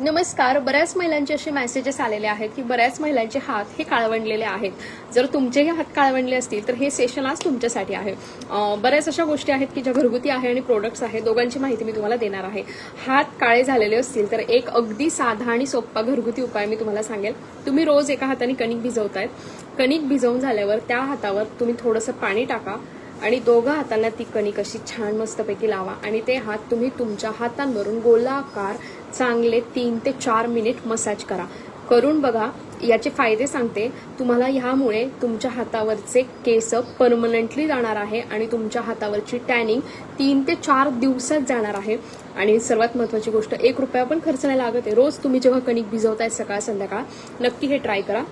नमस्कार. बऱ्याच महिलांचे असे मेसेजेस आलेले आहेत की बऱ्याच महिलांचे हात हे काळवंडलेले आहेत. जर तुमचेही हात काळवंडले असतील तर हे सेशन आज तुमच्यासाठी आहे. बऱ्याच अशा गोष्टी आहेत की ज्या घरगुती आहे आणि प्रोडक्ट्स आहेत दोघांची माहिती मी तुम्हाला देणार आहे. हात काळे झालेले असतील तर एक अगदी साधा आणि सोपा घरगुती उपाय मी तुम्हाला सांगेल. तुम्ही रोज एका हाताने कणिक भिजवतायत. कणिक भिजवून झाल्यावर त्या हातावर तुम्ही थोडंसं पाणी टाका. आणि दोघं हातांना ती कणिक अशी छान मस्तपैकी लावा. आणि ते हात तुम्ही तुमच्या हातांवरून गोलाकार चांगले तीन ते चार मिनिट मसाज करा. करून बघा याचे फायदे सांगते. तुम्हाला ह्यामुळे तुमच्या हातावरचे केस परमनंटली जाणार आहे आणि तुमच्या हातावरची टॅनिंग तीन ते चार दिवसात जाणार आहे. आणि सर्वात महत्वाची गोष्ट एक रुपया पण खर्च नाही लागत आहे. रोज तुम्ही जेव्हा कणिक भिजवताय सकाळ संध्याकाळ नक्की हे ट्राय करा.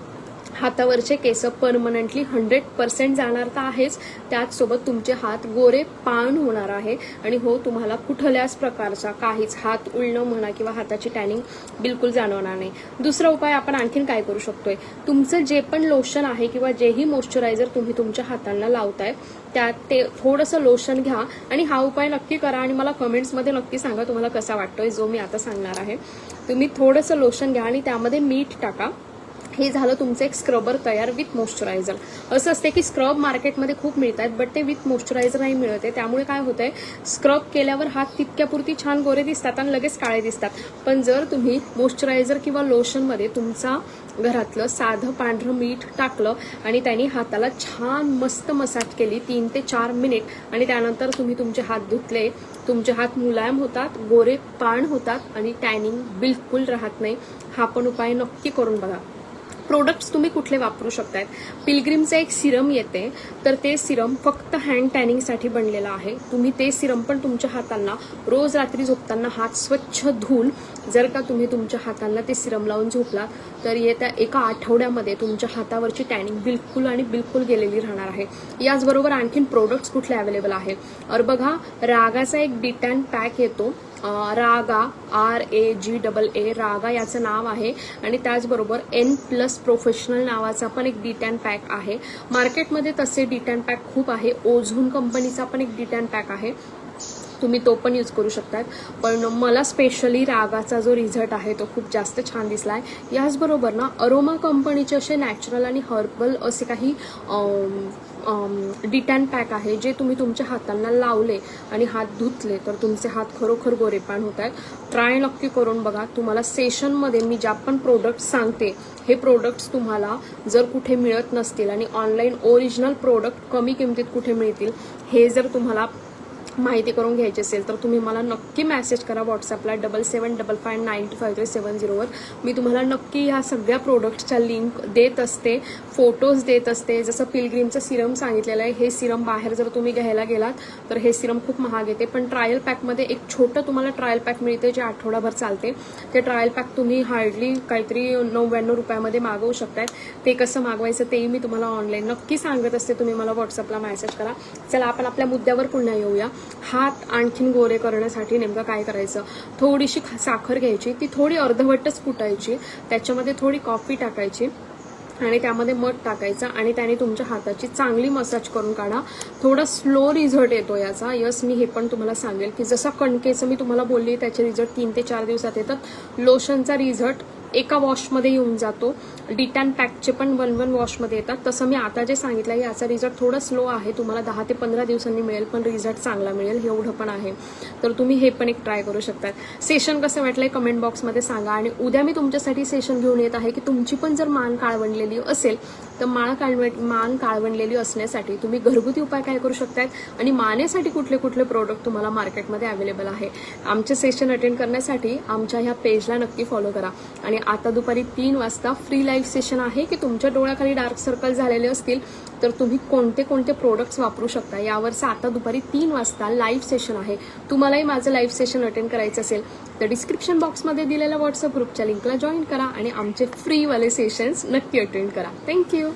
हातावरचे केस परमनंटली हंड्रेड पर्सेंट जाणार तर आहेच. त्याचसोबत तुमचे हात गोरे पाण होणार आहे. आणि हो तुम्हाला कुठल्याच प्रकारचा काहीच हात उळणं म्हणा किंवा हाताची टॅनिंग बिलकुल जाणवणार नाही. दुसरा उपाय आपण आणखीन काय करू शकतोय? तुमचं जे पण लोशन आहे किंवा जेही मॉइश्चरायझर तुम्ही तुमच्या हातांना लावताय त्यात ते थोडंसं लोशन घ्या. आणि हा उपाय नक्की करा आणि मला कमेंट्समध्ये नक्की सांगा तुम्हाला कसा वाटतोय जो मी आता सांगणार आहे. तुम्ही थोडंसं लोशन घ्या आणि त्यामध्ये मीठ टाका. हे झालं तुमचं एक स्क्रबर तयार विथ मॉइश्चरायझर असं असते की स्क्रब मार्केटमध्ये खूप मिळत आहेत बट ते विथ मॉइश्चरायझर नाही मिळत आहे. त्यामुळे काय होतंय स्क्रब केल्यावर हात तितक्यापुरती छान गोरे दिसतात आणि लगेच काळे दिसतात. पण जर तुम्ही मॉइश्चरायझर किंवा लोशनमध्ये तुमचा घरातलं साधं पांढरं मीठ टाकलं आणि त्यांनी हाताला छान मस्त मसाज केली तीन ते चार मिनिट आणि त्यानंतर तुम्ही तुमचे हात धुतले तुमचे हात मुलायम होतात गोरे पाण होतात आणि टॅनिंग बिलकुल राहत नाही. हा पण उपाय नक्की करून बघा. प्रोडक्ट्स तुम्ही कुठले वापरू शकतायत. पिलग्रीमचं एक सिरम येते तर ते सिरम फक्त हँड टॅनिंगसाठी बनलेलं आहे. तुम्ही ते सिरम पण तुमच्या हातांना रोज रात्री झोपताना हात स्वच्छ धुवून जर का तुम्ही तुमच्या हातांना ते सिरम लावून झोपला तर येत्या एका आठवड्यामध्ये तुमच्या हातावरची टॅनिंग बिलकुल आणि बिलकुल गेलेली राहणार आहे. याचबरोबर आणखीन प्रोडक्ट्स कुठले अवेलेबल आहे और बघा रागाचा एक डिटॅन पॅक येतो. रागा R A G double A रागा याचं नाव आहे. आणि त्याचबरोबर एन प्लस प्रोफेशनल नावाचा पण एक डिटॅन पॅक आहे. मार्केटमध्ये तसे डिटॅन पॅक खूप आहे. ओझून कंपनीचा पण एक डिटॅन पॅक आहे. तुम्ही तो पण यूज करू शकतात पण मला स्पेशली रागाचा जो रिझल्ट आहे तो खूप जास्त छान दिसला आहे याचबरोबर ना अरोमा कंपनीचे असे नॅचरल आणि हर्बल असे काही डिटॅन पॅक आहे जे तुम्ही तुमच्या हातांना लावले आणि हात धुतले तर तुमचे हात खरोखर गोरेपान होत आहेत ट्राय नक्की करून बघा. तुम्हाला सेशनमध्ये मी ज्या पण प्रोडक्ट सांगते हे प्रोडक्ट्स तुम्हाला जर कुठे मिळत नसतील आणि ऑनलाईन ओरिजिनल प्रोडक्ट कमी किमतीत कुठे मिळतील हे जर तुम्हाला माहिती करून घ्यायची असेल तर तुम्ही मला नक्की मेसेज करा व्हॉट्सअपला double seven double five nine two five three seven झिरोवर मी तुम्हाला नक्की ह्या सगळ्या प्रोडक्ट्सच्या लिंक देत असते फोटोज देत असते. जसं पिलग्रीमचं सिरम सांगितलेलं आहे हे सिरम बाहेर जर तुम्ही घ्यायला गेलात तर हे सिरम खूप महाग येते. पण ट्रायल पॅकमध्ये एक छोटं तुम्हाला ट्रायल पॅक मिळते जे आठवडाभर चालते. ते ट्रायल पॅक तुम्ही हार्डली काहीतरी नव्याण्णव रुपयामध्ये मागवू शकताय. ते कसं मागवायचं तेही मी तुम्हाला ऑनलाईन नक्की सांगत असते. तुम्ही मला व्हॉट्सअपला मेसेज करा. चला आपण आपल्या मुद्द्यावर पुन्हा येऊया. हात आणखीन गोरे करण्यासाठी नेमकं काय करायचं? थोडीशी साखर घ्यायची ती थोडी अर्धवटच कुटायची त्याच्यामध्ये थोडी कॉफी टाकायची आणि त्यामध्ये मध टाकायचं आणि त्याने तुमच्या हाताची चांगली मसाज करून काढा. थोडा स्लो रिझल्ट येतो याचा. यस मी हे पण तुम्हाला सांगेल की जसं कणकेचं मी तुम्हाला बोलली त्याचे रिझल्ट तीन ते चार दिवसात येतात. लोशनचा रिझल्ट एका वॉशमध्ये येऊन जातो. डिटॅन पॅकचे पण वन वन वॉशमध्ये येतात. तसं मी आता जे सांगितलं आहे याचा रिझल्ट थोडा स्लो आहे. तुम्हाला दहा ते पंधरा दिवसांनी मिळेल पण रिझल्ट चांगला मिळेल एवढं पण आहे. तर तुम्ही हे पण एक ट्राय करू शकता. सेशन कसं वाटलंय कमेंट बॉक्समध्ये सांगा. आणि उद्या मी तुमच्यासाठी सेशन घेऊन येत आहे की तुमची पण जर मान काळवणलेली असेल तर माळ काळव मान काळवणलेली असण्यासाठी तुम्ही घरगुती उपाय काय करू शकतात आणि मानेसाठी कुठले कुठले प्रोडक्ट तुम्हाला मार्केटमध्ये अवेलेबल आहे? आमचे सेशन अटेंड करण्यासाठी आमच्या ह्या पेजला नक्की फॉलो करा. आणि आता दुपारी तीन वाजता फ्री लाईव्ह सेशन आहे की तुमच्या डोळ्याखाली डार्क सर्कल झालेले असतील तर तुम्ही कोणते कोणते प्रोडक्ट्स वापरू शकता? यावरचं आता दुपारी तीन वाजता लाईव्ह सेशन आहे. तुम्हालाही माझं लाईव्ह सेशन अटेंड करायचं असेल तर डिस्क्रिप्शन बॉक्समध्ये दिलेल्या व्हॉट्सअप ग्रुपच्या लिंकला जॉईन करा आणि आमचे फ्रीवाले सेशन्स नक्की अटेंड करा. Thank you